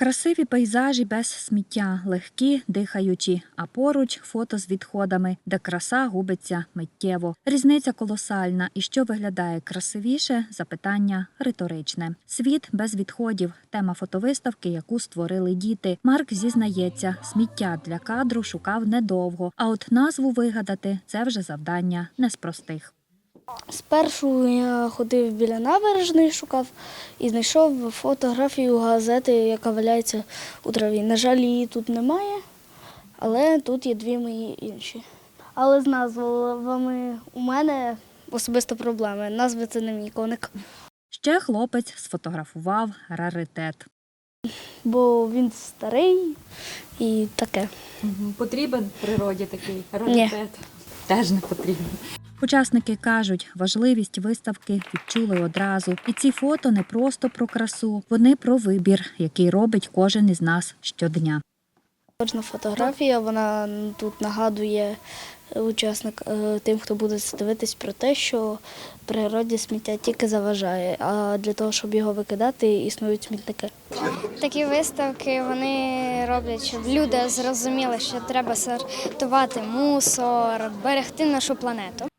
Красиві пейзажі без сміття, легкі, дихаючі, а поруч фото з відходами, де краса губиться миттєво. Різниця колосальна. І що виглядає красивіше? Запитання риторичне. Світ без відходів. Тема фотовиставки, яку створили діти. Марк зізнається, сміття для кадру шукав недовго. А от назву вигадати це вже завдання не з простих. Спершу я ходив біля набережної, шукав і знайшов фотографію газети, яка валяється у траві. На жаль, її тут немає, але тут є дві мої інші. Але з назвами у мене особисто проблеми. Назви це не мій коник, Ще хлопець сфотографував раритет. бо він старий і таке. Потрібен природі такий раритет? Теж не потрібен. Учасники кажуть, важливість виставки відчули одразу. І ці фото не просто про красу, вони про вибір, який робить кожен із нас щодня. Кожна фотографія вона тут нагадує учасник е, тим, хто буде дивитись, про те, що природі сміття тільки заважає, а для того, щоб його викидати, існують смітники. Такі виставки вони роблять, щоб люди зрозуміли, що треба сортувати мусор, берегти нашу планету.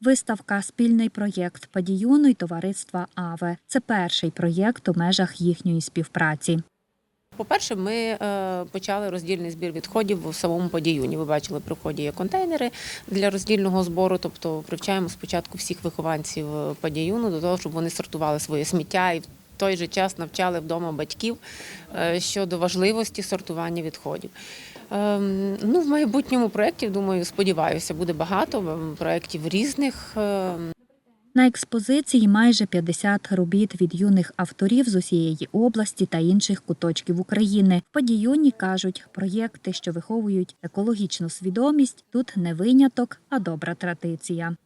Виставка спільний проєкт Падіюну й товариства Аве. Це перший проєкт у межах їхньої співпраці. По-перше, ми е, почали роздільний збір відходів в самому подіюні. Ви бачили, при вході є контейнери для роздільного збору. Тобто привчаємо спочатку всіх вихованців подіюну до того, щоб вони сортували своє сміття і той же час навчали вдома батьків е, щодо важливості сортування відходів. Ем, Ну, в майбутньому проєкті, думаю, сподіваюся, буде багато проєктів різних. ем, На експозиції майже 50 робіт від юних авторів з усієї області та інших куточків України. В Падіюні кажуть, проєкти, що виховують екологічну свідомість, тут не виняток, а добра традиція.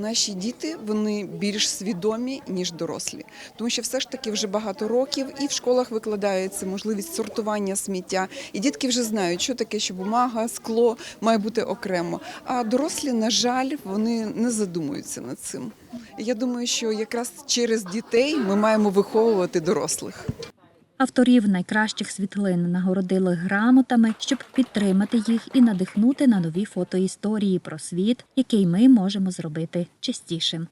Наші діти вони більш свідомі ніж дорослі, тому що все ж таки вже багато років і в школах викладається можливість сортування сміття, і дітки вже знають, що таке, що бумага, скло має бути окремо. А дорослі, на жаль, вони не задумуються над цим. Я думаю, що якраз через дітей ми маємо виховувати дорослих. Авторів найкращих світлин нагородили грамотами, щоб підтримати їх і надихнути на нові фотоісторії про світ, який ми можемо зробити чистішим.